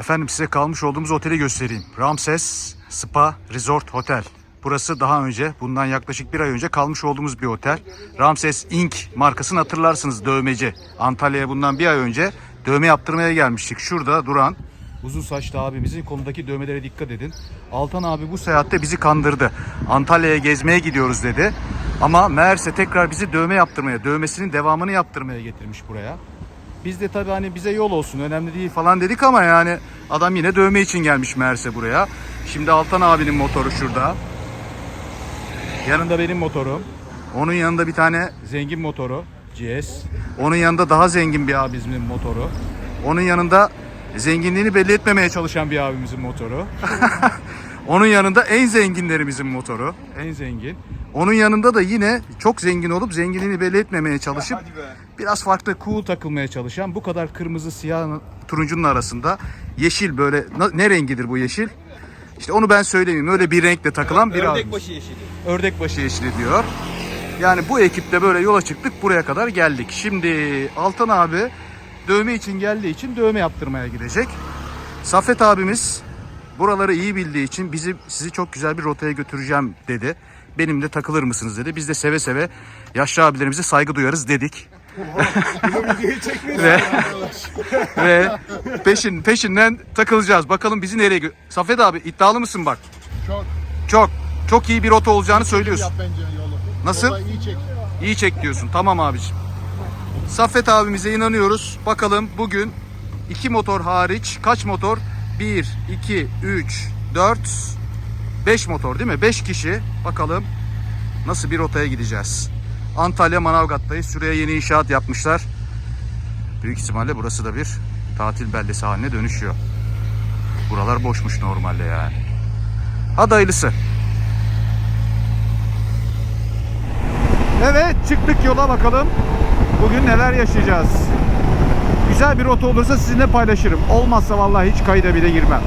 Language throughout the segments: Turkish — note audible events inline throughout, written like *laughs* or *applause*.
Efendim size kalmış olduğumuz oteli göstereyim. Ramses Spa Resort Hotel. Burası daha önce, bundan yaklaşık bir ay önce kalmış olduğumuz bir otel. Ramses Inc. markasını hatırlarsınız dövmeci. Antalya'ya bundan bir ay önce dövme yaptırmaya gelmiştik. Şurada duran uzun saçlı abimizin kolundaki dövmelere dikkat edin. Altan abi bu seyahatte bizi kandırdı. Antalya'ya gezmeye gidiyoruz dedi. Ama meğerse tekrar bizi dövme yaptırmaya, dövmesinin devamını yaptırmaya getirmiş buraya. Biz de tabii hani bize yol olsun önemli değil falan dedik ama yani adam yine dövme için gelmiş meğerse buraya. Şimdi Altan abinin motoru şurada. Yanında benim motorum. Onun yanında bir tane zengin motoru GS. Onun yanında daha zengin bir abimizin motoru. Onun yanında zenginliğini belli etmemeye çalışan bir abimizin motoru. *laughs* Onun yanında en zenginlerimizin motoru. En zengin. Onun yanında da yine çok zengin olup zenginliğini belli etmemeye çalışıp biraz farklı cool takılmaya çalışan bu kadar kırmızı siyah turuncunun arasında yeşil böyle ne rengidir bu yeşil? İşte onu ben söyleyeyim. Öyle bir renkle takılan bir abimiz. Ördekbaşı yeşili. Ördekbaşı yeşili diyor. Yani bu ekiple böyle yola çıktık buraya kadar geldik. Şimdi Altan abi dövme için geldiği için dövme yaptırmaya gidecek. Saffet abimiz buraları iyi bildiği için bizi sizi çok güzel bir rotaya götüreceğim dedi. Benimle takılır mısınız dedi. Biz de seve seve yaşlı abilerimize saygı duyarız dedik. ve *laughs* ve peşin peşinden takılacağız. Bakalım bizi nereye gö- Saffet abi iddialı mısın bak? Çok. Çok çok iyi bir rota olacağını söylüyorsun. Nasıl? İyi çek. İyi çek diyorsun. Tamam abiciğim. Saffet abimize inanıyoruz. Bakalım bugün iki motor hariç kaç motor? 1, 2, 3, 4, 5 motor değil mi? 5 kişi. Bakalım nasıl bir rotaya gideceğiz. Antalya Manavgat'tayız. Şuraya yeni inşaat yapmışlar. Büyük ihtimalle burası da bir tatil beldesi haline dönüşüyor. Buralar boşmuş normalde yani. Hadi hayırlısı. Evet çıktık yola bakalım. Bugün neler yaşayacağız. Güzel bir rota olursa sizinle paylaşırım. Olmazsa vallahi hiç kayda bile girmem.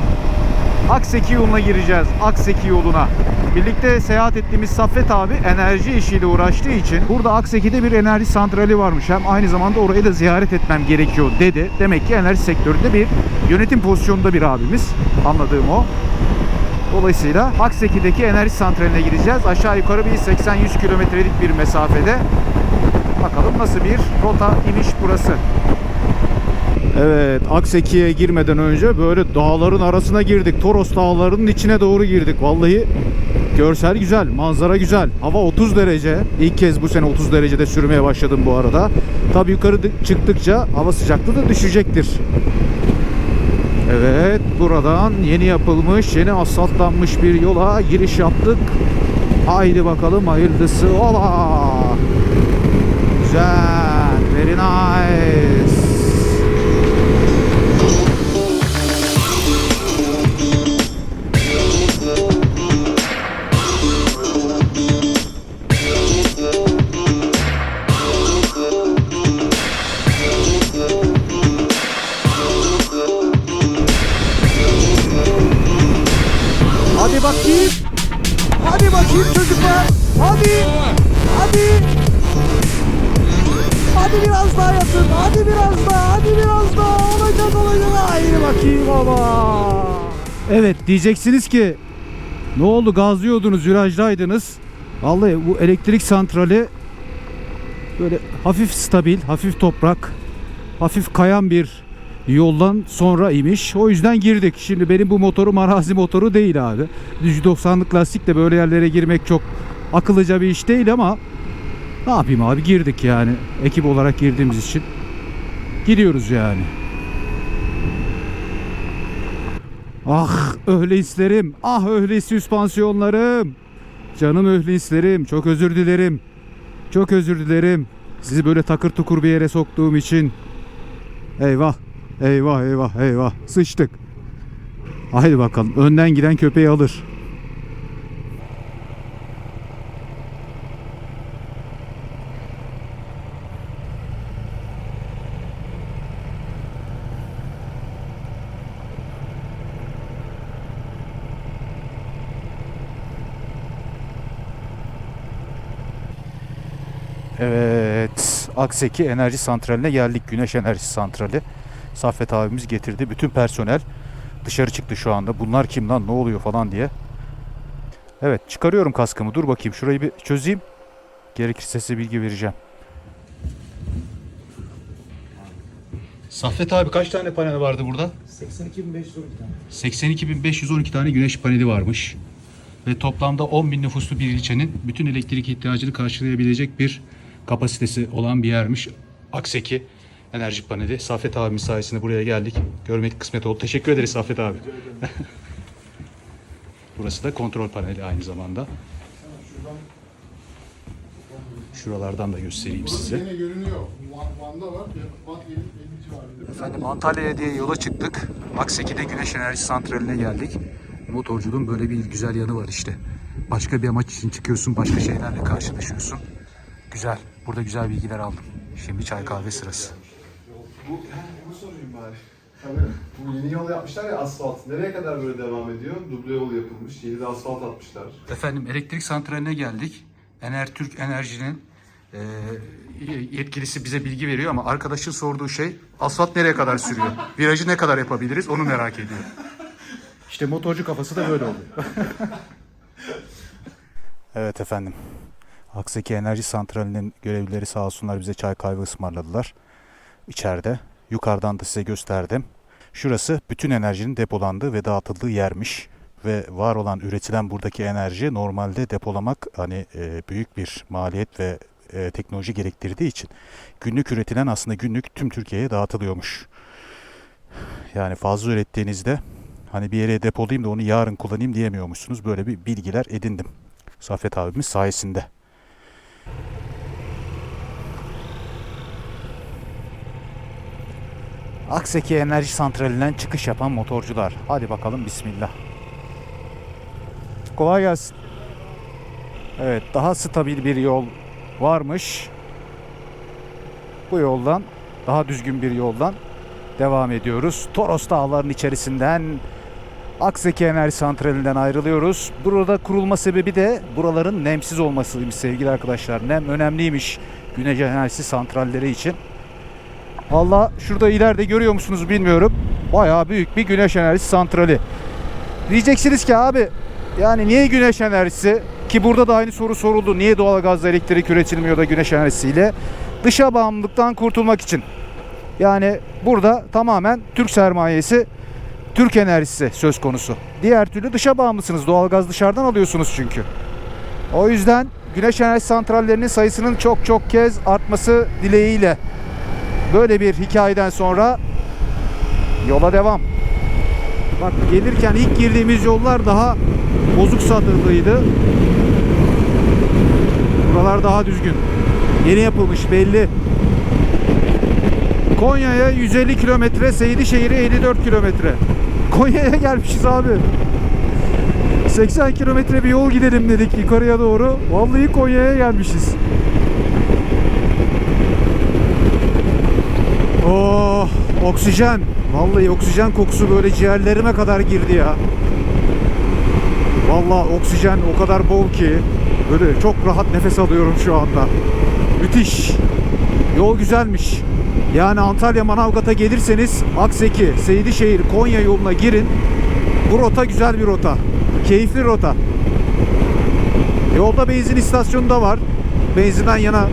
Akseki yoluna gireceğiz. Akseki yoluna. Birlikte seyahat ettiğimiz Saffet abi enerji işiyle uğraştığı için burada Akseki'de bir enerji santrali varmış. Hem aynı zamanda orayı da ziyaret etmem gerekiyor dedi. Demek ki enerji sektöründe bir yönetim pozisyonunda bir abimiz. Anladığım o. Dolayısıyla Akseki'deki enerji santraline gideceğiz. Aşağı yukarı bir 80-100 kilometrelik bir mesafede. Bakalım nasıl bir rota imiş burası. Evet, Akseki'ye girmeden önce böyle dağların arasına girdik. Toros dağlarının içine doğru girdik. Vallahi görsel güzel, manzara güzel. Hava 30 derece. İlk kez bu sene 30 derecede sürmeye başladım bu arada. Tabii yukarı çıktıkça hava sıcaklığı da düşecektir. Evet, buradan yeni yapılmış, yeni asfaltlanmış bir yola giriş yaptık. Haydi bakalım hayırlısı ola. Güzel, very nice. Evet diyeceksiniz ki ne oldu gazlıyordunuz virajdaydınız. Vallahi bu elektrik santrali böyle hafif stabil, hafif toprak, hafif kayan bir yoldan sonra imiş. O yüzden girdik. Şimdi benim bu motorum arazi motoru değil abi. 190'lık lastikle böyle yerlere girmek çok akıllıca bir iş değil ama ne yapayım abi girdik yani. Ekip olarak girdiğimiz için. Giriyoruz yani. Ah öyle hislerim. Ah öyle süspansiyonlarım. Canım öyle hislerim. Çok özür dilerim. Çok özür dilerim. Sizi böyle takır tukur bir yere soktuğum için. Eyvah. Eyvah eyvah eyvah. Sıçtık. Haydi bakalım. Önden giden köpeği alır. Evet. Akseki Enerji Santrali'ne geldik. Güneş Enerji Santrali. Saffet abimiz getirdi. Bütün personel dışarı çıktı şu anda. Bunlar kim lan ne oluyor falan diye. Evet çıkarıyorum kaskımı. Dur bakayım şurayı bir çözeyim. Gerekirse size bilgi vereceğim. Saffet abi kaç tane panel vardı burada? 82.512 tane. 82.512 tane güneş paneli varmış. Ve toplamda 10.000 nüfuslu bir ilçenin bütün elektrik ihtiyacını karşılayabilecek bir kapasitesi olan bir yermiş. Akseki enerji paneli. Saffet abimiz sayesinde buraya geldik. Görmek kısmet oldu. Teşekkür ederiz Saffet abi. *laughs* Burası da kontrol paneli aynı zamanda. Şuralardan da göstereyim size. Yine görünüyor. Van- Van'da var. Van gelip 50 civarında. Efendim Antalya'ya diye yola çıktık. Akseki'de güneş enerji santraline geldik. Motorculuğun böyle bir güzel yanı var işte. Başka bir amaç için çıkıyorsun, başka şeylerle karşılaşıyorsun. Güzel. Burada güzel bilgiler aldım. Şimdi çay kahve sırası. Bu, bu sorayım bari. Tabii. Bu yeni yol yapmışlar ya asfalt. Nereye kadar böyle devam ediyor? Duble yol yapılmış. Yeni de asfalt atmışlar. Efendim elektrik santraline geldik. Enertürk Enerji'nin e, yetkilisi bize bilgi veriyor ama arkadaşın sorduğu şey asfalt nereye kadar sürüyor? Virajı ne kadar yapabiliriz onu merak ediyor. İşte motorcu kafası da böyle oluyor. *laughs* evet efendim. Akseki Enerji Santrali'nin görevlileri sağ olsunlar bize çay kahve ısmarladılar. İçeride. Yukarıdan da size gösterdim. Şurası bütün enerjinin depolandığı ve dağıtıldığı yermiş. Ve var olan üretilen buradaki enerji normalde depolamak hani e, büyük bir maliyet ve e, teknoloji gerektirdiği için günlük üretilen aslında günlük tüm Türkiye'ye dağıtılıyormuş. Yani fazla ürettiğinizde hani bir yere depolayayım da onu yarın kullanayım diyemiyormuşsunuz. Böyle bir bilgiler edindim. Saffet abimiz sayesinde. Akseki Enerji Santrali'nden çıkış yapan motorcular. Hadi bakalım bismillah. Kolay gelsin. Evet daha stabil bir yol varmış. Bu yoldan daha düzgün bir yoldan devam ediyoruz. Toros Dağları'nın içerisinden Akseki Enerji Santrali'nden ayrılıyoruz. Burada kurulma sebebi de buraların nemsiz olmasıymış sevgili arkadaşlar. Nem önemliymiş güneş enerjisi santralleri için. Valla şurada ileride görüyor musunuz bilmiyorum. Bayağı büyük bir güneş enerjisi santrali. Diyeceksiniz ki abi yani niye güneş enerjisi? Ki burada da aynı soru soruldu. Niye doğalgazla elektrik üretilmiyor da güneş enerjisiyle? Dışa bağımlılıktan kurtulmak için. Yani burada tamamen Türk sermayesi, Türk enerjisi söz konusu. Diğer türlü dışa bağımlısınız. Doğalgaz dışarıdan alıyorsunuz çünkü. O yüzden güneş enerji santrallerinin sayısının çok çok kez artması dileğiyle böyle bir hikayeden sonra yola devam. Bak gelirken ilk girdiğimiz yollar daha bozuk satırlıydı. Buralar daha düzgün. Yeni yapılmış belli. Konya'ya 150 kilometre, Seydişehir'e 54 kilometre. Konya'ya gelmişiz abi. 80 kilometre bir yol gidelim dedik yukarıya doğru. Vallahi Konya'ya gelmişiz. Oh, oksijen. Vallahi oksijen kokusu böyle ciğerlerime kadar girdi ya. Vallahi oksijen o kadar bol ki böyle çok rahat nefes alıyorum şu anda. Müthiş. Yol güzelmiş. Yani Antalya Manavgat'a gelirseniz Akseki, Seydişehir, Konya yoluna girin. Bu rota güzel bir rota. Keyifli rota. Yolda benzin istasyonu da var. Benzinden yana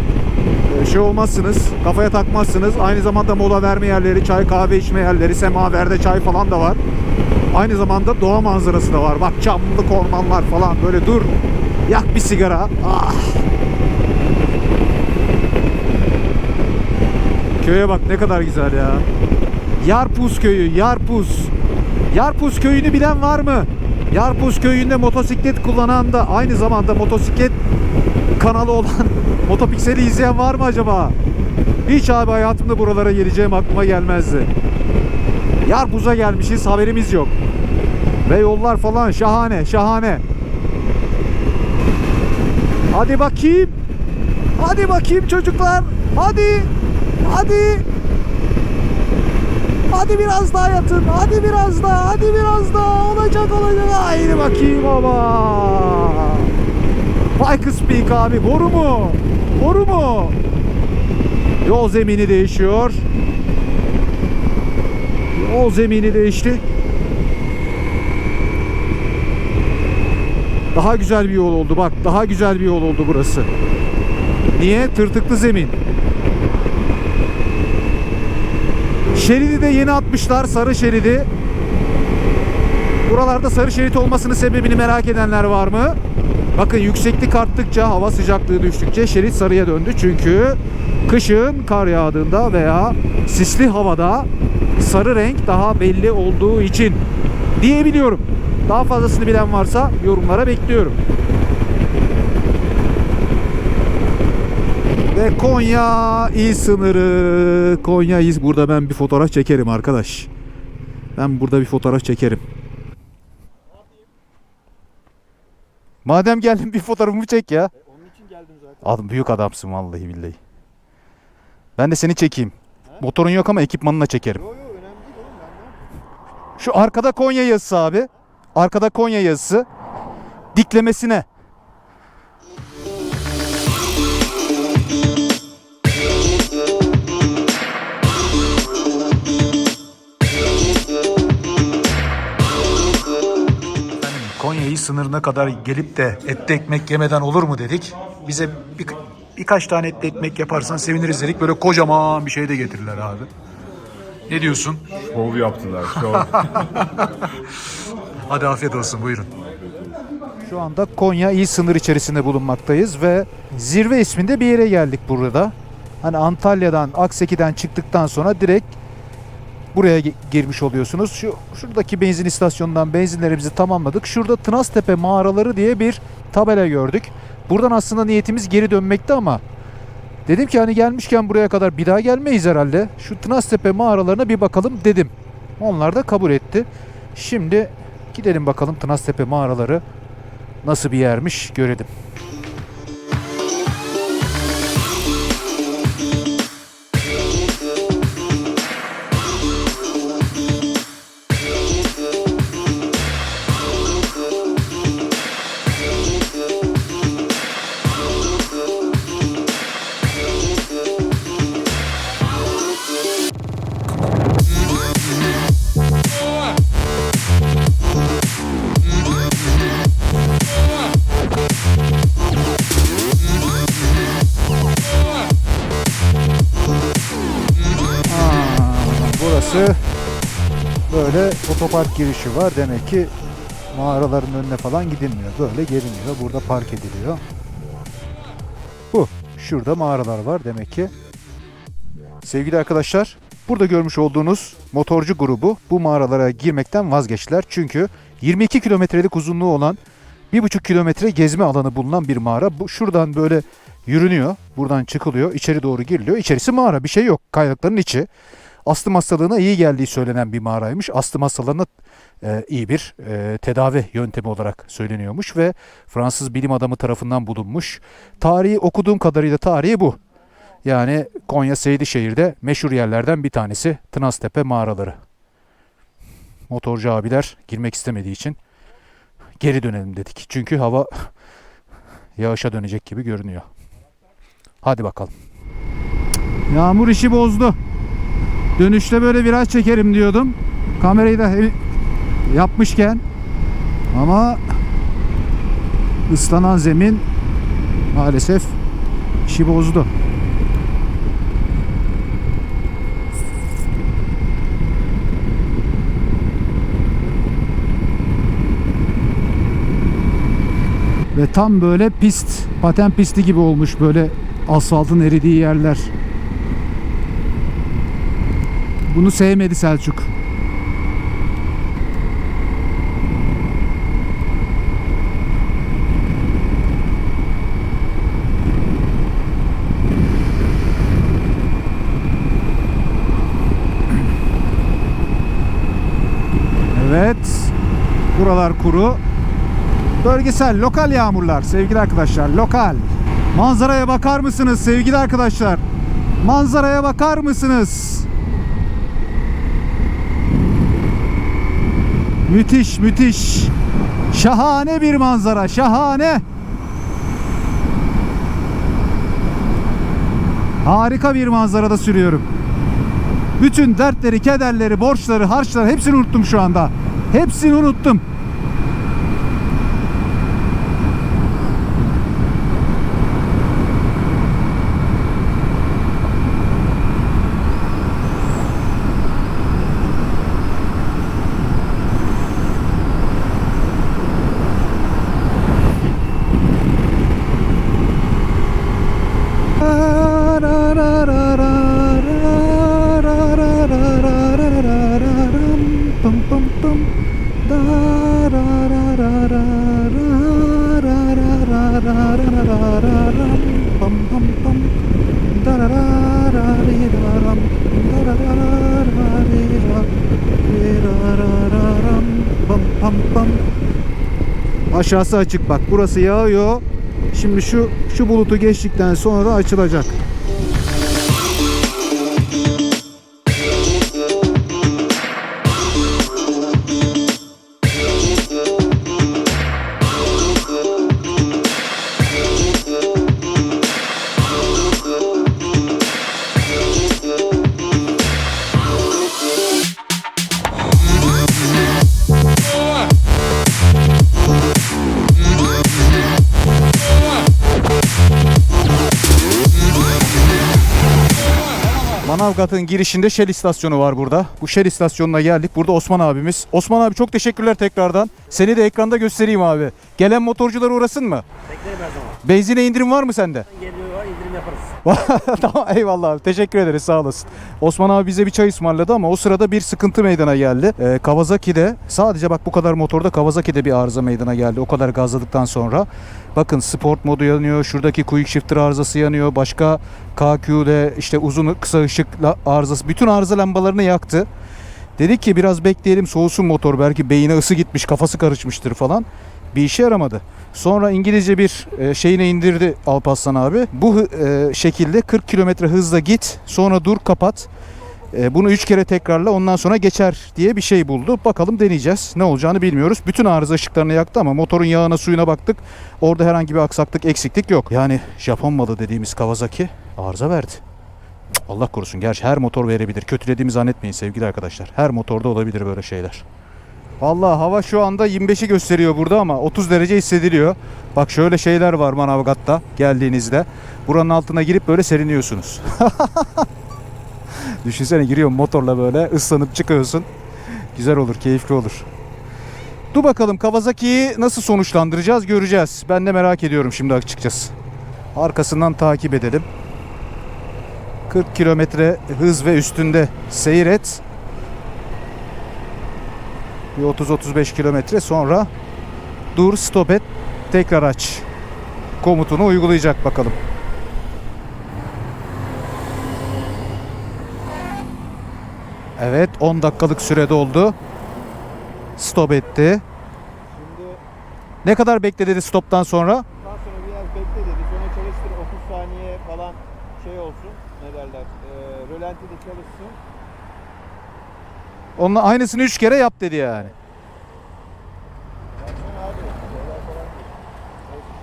e, şey olmazsınız, kafaya takmazsınız. Aynı zamanda mola verme yerleri, çay kahve içme yerleri, semaverde çay falan da var. Aynı zamanda doğa manzarası da var. Bak çamlık ormanlar falan böyle dur. Yak bir sigara. Ah. Köye bak ne kadar güzel ya. Yarpuz köyü, Yarpuz. Yarpuz köyünü bilen var mı? Yarpuz köyünde motosiklet kullanan da aynı zamanda motosiklet kanalı olan *laughs* Motopiksel'i izleyen var mı acaba? Hiç abi hayatımda buralara geleceğim aklıma gelmezdi. Yarpuz'a gelmişiz haberimiz yok. Ve yollar falan şahane şahane. Hadi bakayım. Hadi bakayım çocuklar. Hadi. Hadi. Hadi biraz daha yatın. Hadi biraz daha. Hadi biraz daha. Olacak olacak. Haydi bakayım ama. Bike Speak abi. Boru mu? Boru mu? Yol zemini değişiyor. Yol zemini değişti. Daha güzel bir yol oldu bak. Daha güzel bir yol oldu burası. Niye? Tırtıklı zemin. Şeridi de yeni atmışlar. Sarı şeridi. Buralarda sarı şerit olmasının sebebini merak edenler var mı? Bakın yükseklik arttıkça, hava sıcaklığı düştükçe şerit sarıya döndü. Çünkü kışın kar yağdığında veya sisli havada sarı renk daha belli olduğu için diyebiliyorum. Daha fazlasını bilen varsa yorumlara bekliyorum. Ve Konya il sınırı. Konya il. Burada ben bir fotoğraf çekerim arkadaş. Ben burada bir fotoğraf çekerim. Madem geldin bir fotoğrafımı çek ya. Onun için geldim zaten. Adam büyük adamsın vallahi billahi. Ben de seni çekeyim. Motorun yok ama ekipmanla çekerim. Yo yo önemli değil oğlum ben? Şu arkada Konya yazısı abi. Arkada Konya yazısı. Diklemesine. Sınırına kadar gelip de etli ekmek yemeden olur mu dedik. Bize bir, birkaç tane etli ekmek yaparsan seviniriz dedik. Böyle kocaman bir şey de getirdiler abi. Ne diyorsun? Şov yaptılar, şov. *laughs* Hadi afiyet olsun buyurun. Şu anda Konya il sınır içerisinde bulunmaktayız ve zirve isminde bir yere geldik burada. Hani Antalya'dan, Akseki'den çıktıktan sonra direkt buraya gi- girmiş oluyorsunuz. Şu şuradaki benzin istasyonundan benzinlerimizi tamamladık. Şurada Tınaztepe mağaraları diye bir tabela gördük. Buradan aslında niyetimiz geri dönmekti ama dedim ki hani gelmişken buraya kadar bir daha gelmeyiz herhalde. Şu Tınaztepe mağaralarına bir bakalım dedim. Onlar da kabul etti. Şimdi gidelim bakalım Tınaztepe mağaraları nasıl bir yermiş görelim. Otopark girişi var. Demek ki mağaraların önüne falan gidilmiyor. Böyle geliniyor. Burada park ediliyor. Bu. Şurada mağaralar var demek ki. Sevgili arkadaşlar, burada görmüş olduğunuz motorcu grubu bu mağaralara girmekten vazgeçtiler. Çünkü 22 kilometrelik uzunluğu olan 1,5 kilometre gezme alanı bulunan bir mağara. Bu şuradan böyle yürünüyor. Buradan çıkılıyor. içeri doğru giriliyor. İçerisi mağara. Bir şey yok. Kayalıkların içi. Astım hastalığına iyi geldiği söylenen bir mağaraymış. Astım hastalığına e, iyi bir e, tedavi yöntemi olarak söyleniyormuş ve Fransız bilim adamı tarafından bulunmuş. Tarihi okuduğum kadarıyla tarihi bu. Yani Konya Seydişehir'de meşhur yerlerden bir tanesi Tınaztepe mağaraları. Motorcu abiler girmek istemediği için geri dönelim dedik. Çünkü hava *laughs* yağışa dönecek gibi görünüyor. Hadi bakalım. Yağmur işi bozdu. Dönüşte böyle biraz çekerim diyordum. Kamerayı da yapmışken ama ıslanan zemin maalesef işi bozdu. Ve tam böyle pist, paten pisti gibi olmuş böyle asfaltın eridiği yerler. Bunu sevmedi Selçuk. Evet. Buralar kuru. Bölgesel, lokal yağmurlar sevgili arkadaşlar. Lokal. Manzaraya bakar mısınız sevgili arkadaşlar? Manzaraya bakar mısınız? Müthiş, müthiş. Şahane bir manzara, şahane. Harika bir manzarada sürüyorum. Bütün dertleri, kederleri, borçları, harçları hepsini unuttum şu anda. Hepsini unuttum. Aşağısı açık bak. Burası yağıyor. Şimdi şu şu bulutu geçtikten sonra açılacak. Manavgat'ın girişinde Shell istasyonu var burada. Bu Shell istasyonuna geldik. Burada Osman abimiz. Osman abi çok teşekkürler tekrardan. Seni de ekranda göstereyim abi. Gelen motorcular uğrasın mı? Beklerim her zaman. Benzine indirim var mı sende? Geliyor. *laughs* tamam eyvallah abi. Teşekkür ederiz sağ olasın. Osman abi bize bir çay ısmarladı ama o sırada bir sıkıntı meydana geldi. Ee, Kawasaki'de sadece bak bu kadar motorda Kawasaki'de bir arıza meydana geldi. O kadar gazladıktan sonra. Bakın sport modu yanıyor. Şuradaki quick shifter arızası yanıyor. Başka KQ'de işte uzun kısa ışıkla arızası. Bütün arıza lambalarını yaktı. Dedik ki biraz bekleyelim soğusun motor. Belki beyine ısı gitmiş kafası karışmıştır falan. Bir işe yaramadı. Sonra İngilizce bir e, şeyine indirdi Alparslan abi. Bu e, şekilde 40 kilometre hızla git sonra dur kapat. E, bunu 3 kere tekrarla ondan sonra geçer diye bir şey buldu. Bakalım deneyeceğiz. Ne olacağını bilmiyoruz. Bütün arıza ışıklarını yaktı ama motorun yağına suyuna baktık. Orada herhangi bir aksaklık eksiklik yok. Yani Japon malı dediğimiz Kawasaki arıza verdi. Allah korusun. Gerçi her motor verebilir. Kötülediğimi zannetmeyin sevgili arkadaşlar. Her motorda olabilir böyle şeyler. Vallahi hava şu anda 25'i gösteriyor burada ama 30 derece hissediliyor. Bak şöyle şeyler var Manavgat'ta geldiğinizde. Buranın altına girip böyle seriniyorsunuz. *laughs* Düşünsene giriyorsun motorla böyle ıslanıp çıkıyorsun. Güzel olur, keyifli olur. Dur bakalım Kawasaki'yi nasıl sonuçlandıracağız göreceğiz. Ben de merak ediyorum şimdi açıkçası. Arkasından takip edelim. 40 kilometre hız ve üstünde seyret. Bir 30-35 kilometre sonra dur stop et tekrar aç komutunu uygulayacak bakalım. Evet 10 dakikalık sürede oldu. Stop etti. Şimdi Ne kadar bekle dedi stoptan sonra? daha sonra biraz bekle dedi. Sonra çalıştır 30 saniye falan şey olsun. Ne derler? E, rölantide çalışsın. Onunla aynısını 3 kere yap dedi yani.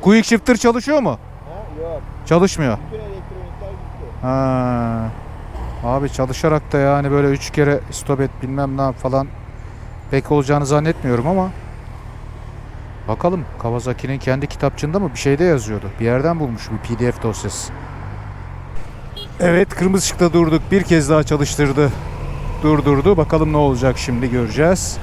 Quick shifter çalışıyor mu? Çalışmıyor. Ha. Abi çalışarak da yani böyle 3 kere stop et bilmem ne falan pek olacağını zannetmiyorum ama bakalım Kawasaki'nin kendi kitapçığında mı bir şeyde yazıyordu. Bir yerden bulmuş bir PDF dosyası. Evet kırmızı ışıkta durduk. Bir kez daha çalıştırdı. Durdurdu. Bakalım ne olacak şimdi göreceğiz.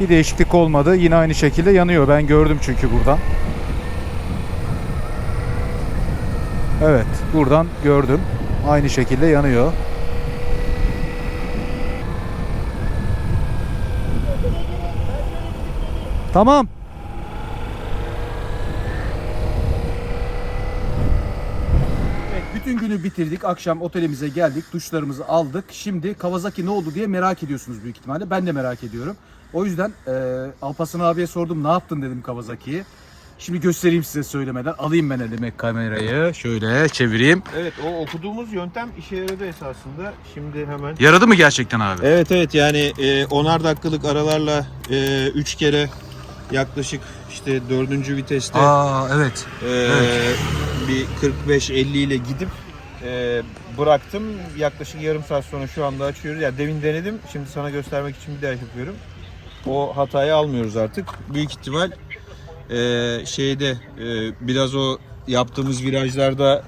Bir değişiklik olmadı. Yine aynı şekilde yanıyor. Ben gördüm çünkü buradan. Evet, buradan gördüm. Aynı şekilde yanıyor. Tamam. Evet, bütün günü bitirdik. Akşam otelimize geldik. Duşlarımızı aldık. Şimdi Kawasaki ne oldu diye merak ediyorsunuz büyük ihtimalle. Ben de merak ediyorum. O yüzden e, Alparslan abiye sordum ne yaptın dedim Kawasaki'yi. Şimdi göstereyim size söylemeden. Alayım ben elime kamerayı. Şöyle çevireyim. Evet o okuduğumuz yöntem işe yaradı esasında. Şimdi hemen. Yaradı mı gerçekten abi? Evet evet yani e, onar dakikalık aralarla 3 kere yaklaşık işte dördüncü viteste Aa evet. e, bir 45-50 ile gidip e, bıraktım. Yaklaşık yarım saat sonra şu anda açıyoruz. Ya demin denedim. Şimdi sana göstermek için bir daha yapıyorum. O hatayı almıyoruz artık. Büyük ihtimal e, şeyde e, biraz o yaptığımız virajlarda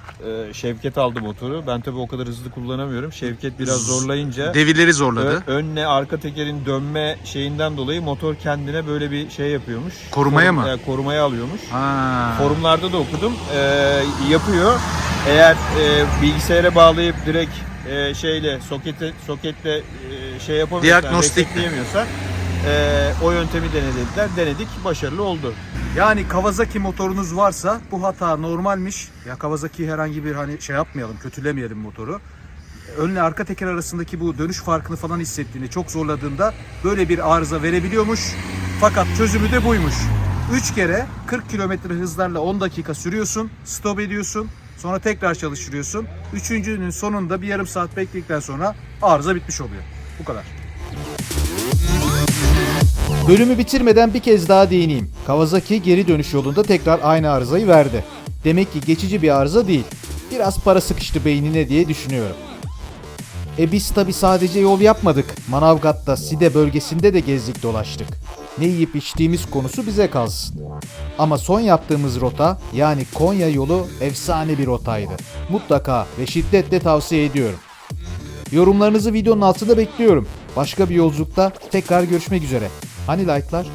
e, Şevket aldı motoru. Ben tabii o kadar hızlı kullanamıyorum. Şevket biraz zorlayınca Devirleri Ö- zorladı. önle arka tekerin dönme şeyinden dolayı motor kendine böyle bir şey yapıyormuş. Korumaya Korum- mı? e, korumaya alıyormuş. Ha. Forumlarda da okudum. E, yapıyor. Eğer e, bilgisayara bağlayıp direkt e, şeyle sokete soketle e, şey yapamıyorsan, Diagnostik. e, o yöntemi denediler. Denedik, başarılı oldu. Yani Kawasaki motorunuz varsa bu hata normalmiş. Ya Kawasaki herhangi bir hani şey yapmayalım, kötülemeyelim motoru. Önle arka teker arasındaki bu dönüş farkını falan hissettiğini çok zorladığında böyle bir arıza verebiliyormuş. Fakat çözümü de buymuş. 3 kere 40 kilometre hızlarla 10 dakika sürüyorsun, stop ediyorsun. Sonra tekrar çalıştırıyorsun. Üçüncünün sonunda bir yarım saat bekledikten sonra arıza bitmiş oluyor. Bu kadar. Bölümü bitirmeden bir kez daha değineyim. Kawasaki geri dönüş yolunda tekrar aynı arızayı verdi. Demek ki geçici bir arıza değil. Biraz para sıkıştı beynine diye düşünüyorum. E biz tabi sadece yol yapmadık. Manavgat'ta Side bölgesinde de gezdik dolaştık. Ne yiyip içtiğimiz konusu bize kalsın. Ama son yaptığımız rota yani Konya yolu efsane bir rotaydı. Mutlaka ve şiddetle tavsiye ediyorum. Yorumlarınızı videonun altında bekliyorum. Başka bir yolculukta tekrar görüşmek üzere. Hani like'lar?